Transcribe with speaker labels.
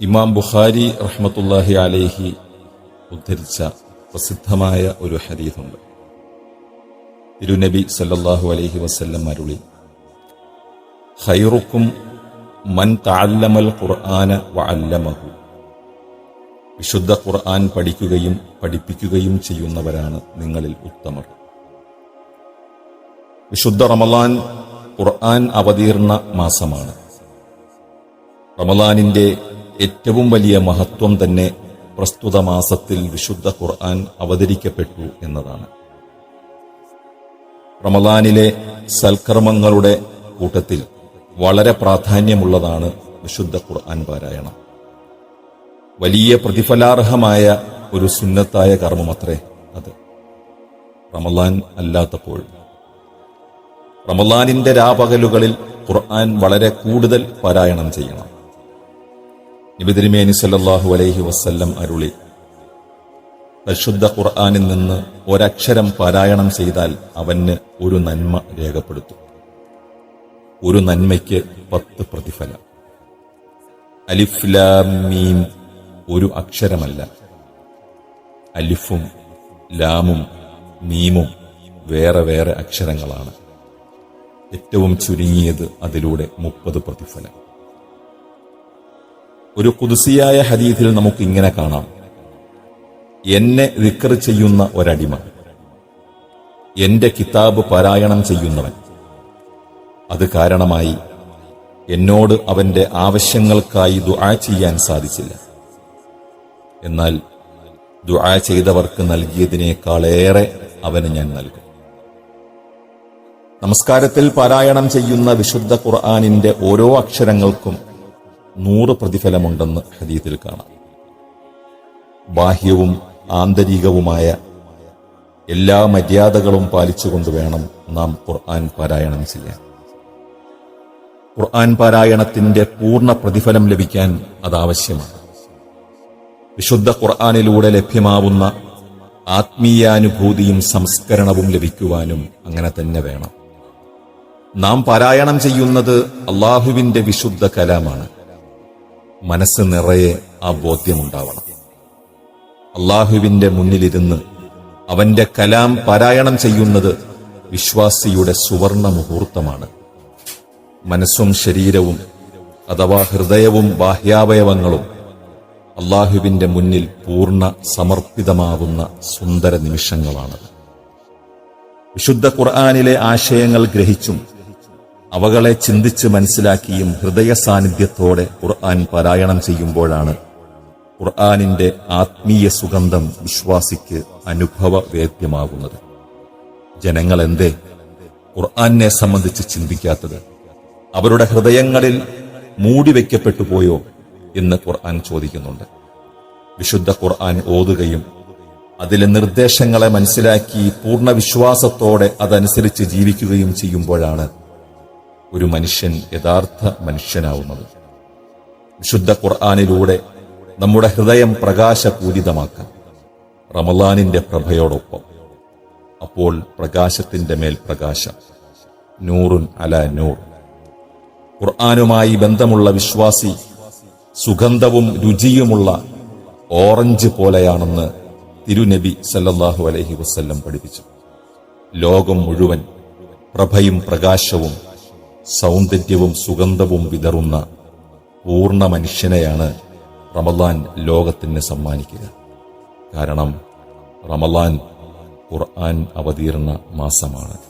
Speaker 1: ഇമാം ബുഖാരി റഹ്മത്തുല്ലാഹി അലേഹി ഉദ്ധരിച്ച പ്രസിദ്ധമായ ഒരു ഹരീതുണ്ട് തിരുനബി സല്ലാഹു അലൈഹി വസ്ല്ലം അരുളി ഹൈറുക്കും മൻ താല്ലമൽ ഖുർആന വഅല്ലമഹു. വിശുദ്ധ ഖുർആൻ പഠിക്കുകയും പഠിപ്പിക്കുകയും ചെയ്യുന്നവരാണ് നിങ്ങളിൽ ഉത്തമർ. വിശുദ്ധ റമലാൻ ഖുർആൻ അവതീർണ മാസമാണ്. റമലാനിന്റെ ഏറ്റവും വലിയ മഹത്വം തന്നെ പ്രസ്തുത മാസത്തിൽ വിശുദ്ധ ഖുർആൻ അവതരിക്കപ്പെട്ടു എന്നതാണ്. റമദാനിലെ സൽക്കർമ്മങ്ങളുടെ കൂട്ടത്തിൽ വളരെ പ്രാധാന്യമുള്ളതാണ് വിശുദ്ധ ഖുർആൻ പാരായണം. വലിയ പ്രതിഫലാർഹമായ ഒരു സുന്നത്തായ കർമ്മമത്രേ അത്. റമദാൻ അല്ലാത്തപ്പോൾ. റമദാനിന്റെ രാപകലുകളിൽ ഖുർആൻ വളരെ കൂടുതൽ പാരായണം ചെയ്യണം. നിബിതിരിമേനി സല്ലാഹു അലൈഹി വസ്ല്ലം അരുളി. പരിശുദ്ധ ഖുർആാനിൽ നിന്ന് ഒരക്ഷരം പാരായണം ചെയ്താൽ അവന് ഒരു നന്മ രേഖപ്പെടുത്തും. ഒരു നന്മയ്ക്ക് പത്ത് പ്രതിഫലം. അലിഫ്ലാമീം ഒരു അക്ഷരമല്ല. അലിഫും ലാമും മീമും വേറെ വേറെ അക്ഷരങ്ങളാണ്. ഏറ്റവും ചുരുങ്ങിയത് അതിലൂടെ മുപ്പത് പ്രതിഫലം. ഒരു കുതിസിയായ ഹദീഥിൽ നമുക്ക് ഇങ്ങനെ കാണാം. എന്നെ വിക്കർ ചെയ്യുന്ന ഒരടിമ. എന്റെ കിതാബ് പാരായണം ചെയ്യുന്നവൻ. അത് കാരണമായി എന്നോട് അവന്റെ ആവശ്യങ്ങൾക്കായി ദുആ ചെയ്യാൻ സാധിച്ചില്ല. എന്നാൽ ദുആ ചെയ്തവർക്ക് നൽകിയതിനേക്കാളേറെ അവന് ഞാൻ നൽകും. നമസ്കാരത്തിൽ പാരായണം ചെയ്യുന്ന വിശുദ്ധ ഖുർആാനിന്റെ ഓരോ അക്ഷരങ്ങൾക്കും നൂറ് പ്രതിഫലമുണ്ടെന്ന് ഹദീത്തിൽ കാണാം. ബാഹ്യവും ആന്തരികവുമായ എല്ലാ മര്യാദകളും പാലിച്ചുകൊണ്ട് വേണം നാം ഖുർആൻ പാരായണം ചെയ്യാൻ. ഖുർആൻ പാരായണത്തിന്റെ പൂർണ പ്രതിഫലം ലഭിക്കാൻ അതാവശ്യമാണ് വിശുദ്ധ ഖുർആാനിലൂടെ ലഭ്യമാവുന്ന ആത്മീയാനുഭൂതിയും സംസ്കരണവും ലഭിക്കുവാനും അങ്ങനെ തന്നെ വേണം. നാം പാരായണം ചെയ്യുന്നത് അള്ളാഹുവിന്റെ വിശുദ്ധ കലാമാണ്. മനസ്സ് നിറയെ ആ ബോധ്യമുണ്ടാവണം. അള്ളാഹുവിന്റെ മുന്നിലിരുന്ന് അവന്റെ കലാം പാരായണം ചെയ്യുന്നത് വിശ്വാസിയുടെ സുവർണ മുഹൂർത്തമാണ്. മനസ്സും ശരീരവും അഥവാ ഹൃദയവും ബാഹ്യാവയവങ്ങളും അള്ളാഹുവിന്റെ മുന്നിൽ പൂർണ സമർപ്പിതമാവുന്ന സുന്ദര നിമിഷങ്ങളാണ്. വിശുദ്ധ ഖുർആാനിലെ ആശയങ്ങൾ ഗ്രഹിച്ചും അവകളെ ചിന്തിച്ച് മനസ്സിലാക്കിയും ഹൃദയ സാന്നിധ്യത്തോടെ ഖുർആൻ പാരായണം ചെയ്യുമ്പോഴാണ് ഖുർആാനിന്റെ ആത്മീയ സുഗന്ധം വിശ്വാസിക്ക് അനുഭവവേദ്യമാകുന്നത്. ജനങ്ങൾ എന്തേ ഖുർആാനെ സംബന്ധിച്ച് ചിന്തിക്കാത്തത്? അവരുടെ ഹൃദയങ്ങളിൽ മൂടിവെക്കപ്പെട്ടു പോയോ എന്ന് ഖുർആൻ ചോദിക്കുന്നുണ്ട്. വിശുദ്ധ ഖുർആൻ ഓതുകയും അതിലെ നിർദ്ദേശങ്ങളെ മനസ്സിലാക്കി പൂർണ വിശ്വാസത്തോടെ അതനുസരിച്ച് ജീവിക്കുകയും ചെയ്യുമ്പോഴാണ് ഒരു മനുഷ്യൻ യഥാർത്ഥ മനുഷ്യനാവുന്നത്. വിശുദ്ധ ഖുർആാനിലൂടെ നമ്മുടെ ഹൃദയം പ്രകാശപൂരിതമാക്കാം. റമലാനിന്റെ പ്രഭയോടൊപ്പം. അപ്പോൾ പ്രകാശത്തിന്റെ മേൽ പ്രകാശം. നൂറുൻ അല നൂർ. ഖുർആാനുമായി ബന്ധമുള്ള വിശ്വാസി സുഗന്ധവും രുചിയുമുള്ള ഓറഞ്ച് പോലെയാണെന്ന് തിരുനബി സല്ലല്ലാഹു അലൈഹി വസ്ല്ലം പഠിപ്പിച്ചു. ലോകം മുഴുവൻ പ്രഭയും പ്രകാശവും സൗന്ദര്യവും സുഗന്ധവും വിതറുന്ന പൂർണ മനുഷ്യനെയാണ് റമലാൻ ലോകത്തിന് സമ്മാനിക്കുക. കാരണം റമലാൻ ഖുർആൻ അവതീർണ മാസമാണ്.